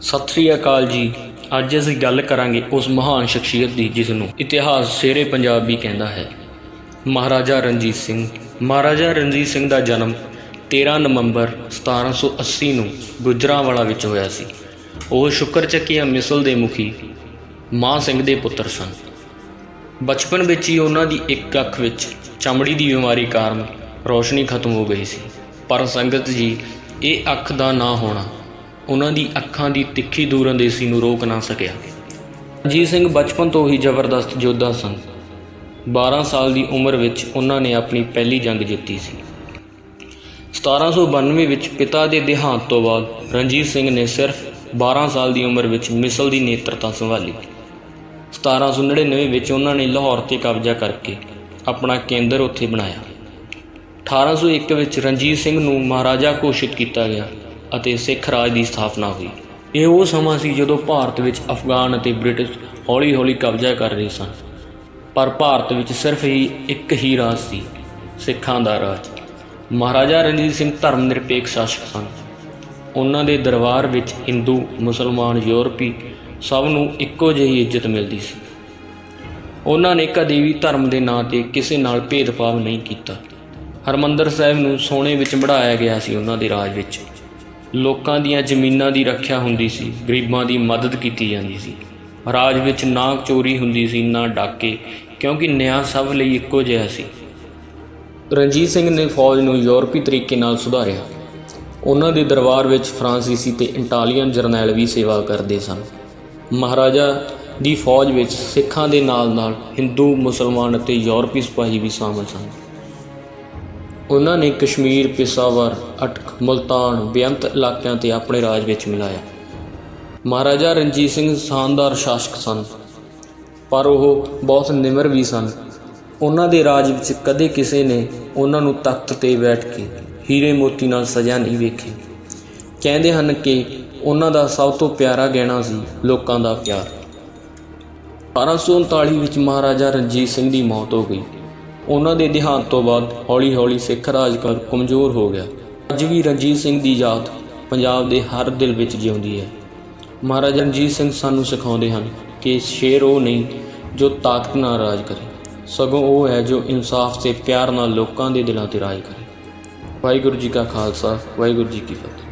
ਸਤਿ ਸ੍ਰੀ ਅਕਾਲ ਜੀ। ਅੱਜ ਅਸੀਂ ਗੱਲ ਕਰਾਂਗੇ ਉਸ ਮਹਾਨ ਸ਼ਖਸੀਅਤ ਦੀ, ਜਿਸ ਨੂੰ ਇਤਿਹਾਸ ਸ਼ੇਰੇ ਪੰਜਾਬ ਵੀ ਕਹਿੰਦਾ ਹੈ। ਮਹਾਰਾਜਾ ਰਣਜੀਤ ਸਿੰਘ। ਮਹਾਰਾਜਾ ਰਣਜੀਤ ਸਿੰਘ ਦਾ ਜਨਮ 13 ਨਵੰਬਰ 1780 ਨੂੰ ਗੁਜਰਾਂਵਾਲਾ ਵਿੱਚ ਹੋਇਆ ਸੀ। ਉਹ ਸ਼ੁਕਰਚੱਕੀਆ ਮਿਸਲ ਦੇ ਮੁਖੀ ਮਾਂ ਸਿੰਘ ਦੇ ਪੁੱਤਰ ਸਨ। ਬਚਪਨ ਵਿੱਚ ਹੀ ਉਹਨਾਂ ਦੀ ਇੱਕ ਅੱਖ ਵਿੱਚ ਚਮੜੀ ਦੀ ਬਿਮਾਰੀ ਕਾਰਨ ਰੋਸ਼ਨੀ ਖਤਮ ਹੋ ਗਈ ਸੀ। ਪਰ ਸੰਗਤ ਜੀ, ਇਹ ਅੱਖ ਦਾ ਨਾ ਹੋਣਾ ਉਹਨਾਂ ਦੀ ਅੱਖਾਂ ਦੀ ਤਿੱਖੀ ਦੂਰਅੰਦੇਸ਼ੀ ਨੂੰ ਰੋਕ ਨਾ ਸਕਿਆ। ਰਣਜੀਤ ਸਿੰਘ ਬਚਪਨ ਤੋਂ ਹੀ ਜ਼ਬਰਦਸਤ ਯੋਧਾ ਸਨ। 12 ਸਾਲ ਦੀ ਉਮਰ ਵਿੱਚ ਉਹਨਾਂ ਨੇ ਆਪਣੀ ਪਹਿਲੀ ਜੰਗ ਜਿੱਤੀ ਸੀ। 1792 ਵਿੱਚ ਪਿਤਾ ਦੇ ਦੇਹਾਂਤ ਤੋਂ ਬਾਅਦ ਰਣਜੀਤ ਸਿੰਘ ਨੇ ਸਿਰਫ 12 ਸਾਲ ਦੀ ਉਮਰ ਵਿੱਚ ਮਿਸਲ ਦੀ ਨੇਤਰਤਾ ਸੰਭਾਲੀ। 1799 ਵਿੱਚ ਉਹਨਾਂ ਨੇ ਲਾਹੌਰ ਤੇ ਕਬਜ਼ਾ ਕਰਕੇ ਆਪਣਾ ਕੇਂਦਰ ਉੱਥੇ ਬਣਾਇਆ। 1801 ਵਿੱਚ ਰਣਜੀਤ ਸਿੰਘ ਨੂੰ ਮਹਾਰਾਜਾ ਘੋਸ਼ਿਤ ਕੀਤਾ ਗਿਆ। ਅਤੇ ਸਿੱਖ ਰਾਜ ਦੀ ਸਥਾਪਨਾ ਹੋਈ। ਇਹ ਉਹ ਸਮਾਂ ਸੀ ਜਦੋਂ ਭਾਰਤ ਵਿੱਚ ਅਫਗਾਨ ਅਤੇ ਬ੍ਰਿਟਿਸ਼ ਹੌਲੀ-ਹੌਲੀ ਕਬਜ਼ਾ ਕਰ ਰਹੇ ਸਨ। ਪਰ ਭਾਰਤ ਵਿੱਚ ਸਿਰਫ ਹੀ ਇੱਕ ਹੀ ਰਾਜ ਸੀ, ਸਿੱਖਾਂ ਦਾ ਰਾਜ। ਮਹਾਰਾਜਾ ਰਣਜੀਤ ਸਿੰਘ ਧਰਮ ਨਿਰਪੇਖ ਸ਼ਾਸਕ ਸਨ। ਉਹਨਾਂ ਦੇ ਦਰਬਾਰ ਵਿੱਚ ਹਿੰਦੂ, ਮੁਸਲਮਾਨ, ਯੂਰਪੀ ਸਭ ਨੂੰ ਇੱਕੋ ਜਿਹੀ ਇੱਜ਼ਤ ਮਿਲਦੀ ਸੀ। ਉਹਨਾਂ ਨੇ ਕਦੇ ਵੀ ਧਰਮ ਦੇ ਨਾਂ ਤੇ ਕਿਸੇ ਨਾਲ ਭੇਦਭਾਵ ਨਹੀਂ ਕੀਤਾ। ਹਰਮੰਦਰ ਸਾਹਿਬ ਨੂੰ ਸੋਨੇ ਵਿੱਚ ਮੜਾਇਆ ਗਿਆ ਸੀ ਉਹਨਾਂ ਦੇ ਰਾਜ ਵਿੱਚ। ਲੋਕਾਂ ਦੀਆਂ ਜ਼ਮੀਨਾਂ ਦੀ ਰੱਖਿਆ ਹੁੰਦੀ ਸੀ, ਗਰੀਬਾਂ ਦੀ ਮਦਦ ਕੀਤੀ ਜਾਂਦੀ ਸੀ। ਰਾਜ ਵਿੱਚ ਨਾ ਚੋਰੀ ਹੁੰਦੀ ਸੀ, ਨਾ ਡਾਕੇ, ਕਿਉਂਕਿ ਨਿਆਂ ਸਭ ਲਈ ਇੱਕੋ ਜਿਹਾ ਸੀ। ਰਣਜੀਤ ਸਿੰਘ ਨੇ ਫੌਜ ਨੂੰ ਯੂਰਪੀ ਤਰੀਕੇ ਨਾਲ ਸੁਧਾਰਿਆ। ਉਹਨਾਂ ਦੇ ਦਰਬਾਰ ਵਿੱਚ ਫਰਾਂਸੀਸੀ ਤੇ ਇਟਾਲੀਅਨ ਜਰਨੈਲ ਵੀ ਸੇਵਾ ਕਰਦੇ ਸਨ। ਮਹਾਰਾਜਾ ਦੀ ਫੌਜ ਵਿੱਚ ਸਿੱਖਾਂ ਦੇ ਨਾਲ-ਨਾਲ ਹਿੰਦੂ, ਮੁਸਲਮਾਨ ਅਤੇ ਯੂਰਪੀ ਸਿਪਾਹੀ ਵੀ ਸ਼ਾਮਲ ਸਨ। ਉਹਨਾਂ ਨੇ ਕਸ਼ਮੀਰ, ਪਿਸ਼ਾਵਰ, ਅਟਕ, ਮੁਲਤਾਨ, ਬੇਅੰਤ ਇਲਾਕਿਆਂ ਤੇ ਆਪਣੇ ਰਾਜ ਵਿੱਚ ਮਿਲਾਇਆ। ਮਹਾਰਾਜਾ ਰਣਜੀਤ ਸਿੰਘ ਸ਼ਾਨਦਾਰ ਸ਼ਾਸਕ ਸਨ, ਪਰ ਉਹ ਬਹੁਤ ਨਿਮਰ ਵੀ ਸਨ। ਉਹਨਾਂ ਦੇ ਰਾਜ ਵਿੱਚ ਕਦੇ ਕਿਸੇ ਨੇ ਉਹਨਾਂ ਨੂੰ ਤਖਤ ਤੇ ਬੈਠ ਕੇ ਹੀਰੇ ਮੋਤੀ ਨਾਲ ਸਜਾ ਨਹੀਂ ਵੇਖੀ। ਕਹਿੰਦੇ ਹਨ ਕਿ ਉਹਨਾਂ ਦਾ ਸਭ ਤੋਂ ਪਿਆਰਾ ਗਹਿਣਾ ਸੀ ਲੋਕਾਂ ਦਾ ਪਿਆਰ। 1839 ਵਿੱਚ ਮਹਾਰਾਜਾ ਰਣਜੀਤ ਸਿੰਘ ਦੀ ਮੌਤ ਹੋ ਗਈ। ਉਹਨਾਂ ਦੇ ਦੇਹਾਂਤ ਤੋਂ ਬਾਅਦ ਹੌਲੀ-ਹੌਲੀ ਸਿੱਖ ਰਾਜ ਕਰ ਕਮਜ਼ੋਰ ਹੋ ਗਿਆ। ਅੱਜ ਵੀ ਰਣਜੀਤ ਸਿੰਘ ਦੀ ਯਾਦ ਪੰਜਾਬ ਦੇ ਹਰ ਦਿਲ ਵਿੱਚ ਜਿਉਂਦੀ ਹੈ। ਮਹਾਰਾਜਾ ਰਣਜੀਤ ਸਿੰਘ ਸਾਨੂੰ ਸਿਖਾਉਂਦੇ ਹਨ ਕਿ ਸ਼ੇਰ ਉਹ ਨਹੀਂ ਜੋ ਤਾਕਤ ਨਾਲ ਰਾਜ ਕਰੇ। ਸਗੋਂ ਉਹ ਹੈ ਜੋ ਇਨਸਾਫ ਤੇ ਪਿਆਰ ਨਾਲ ਲੋਕਾਂ ਦੇ ਦਿਲਾਂ ਤੇ ਰਾਜ ਕਰੇ। ਵਾਹਿਗੁਰੂ ਜੀ ਕਾ ਖਾਲਸਾ, ਵਾਹਿਗੁਰੂ ਜੀ ਕੀ ਫਤਿਹ।